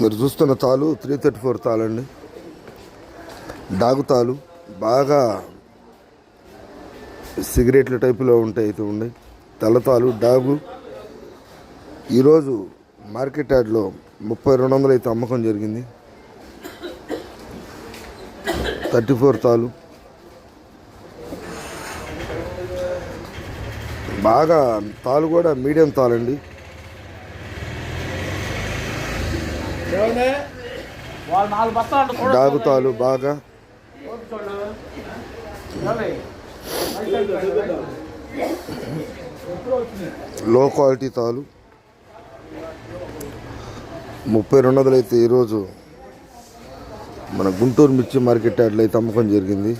మీరు చూస్తున్న తాలు త్రీ థర్టీ ఫోర్ తాళండి డాగు తాలు బాగా సిగరెట్ల టైపులో ఉంటాయి అయితే ఉన్నాయి తెల్లతాలు డాగు. ఈరోజు మార్కెట్ యార్డ్లో ముప్పై రెండు వందలు అయితే అమ్మకం జరిగింది. థర్టీ ఫోర్ తాలు. బాగా తాలు కూడా మీడియం తాలండి. దాగుతాలు బాగా. లో క్వాలిటీ తాలు. ముప్పై రెండు వందలు అయితే ఈరోజు మన గుంటూరు మిర్చి మార్కెట్ అట్లయితే అమ్మకం జరిగింది.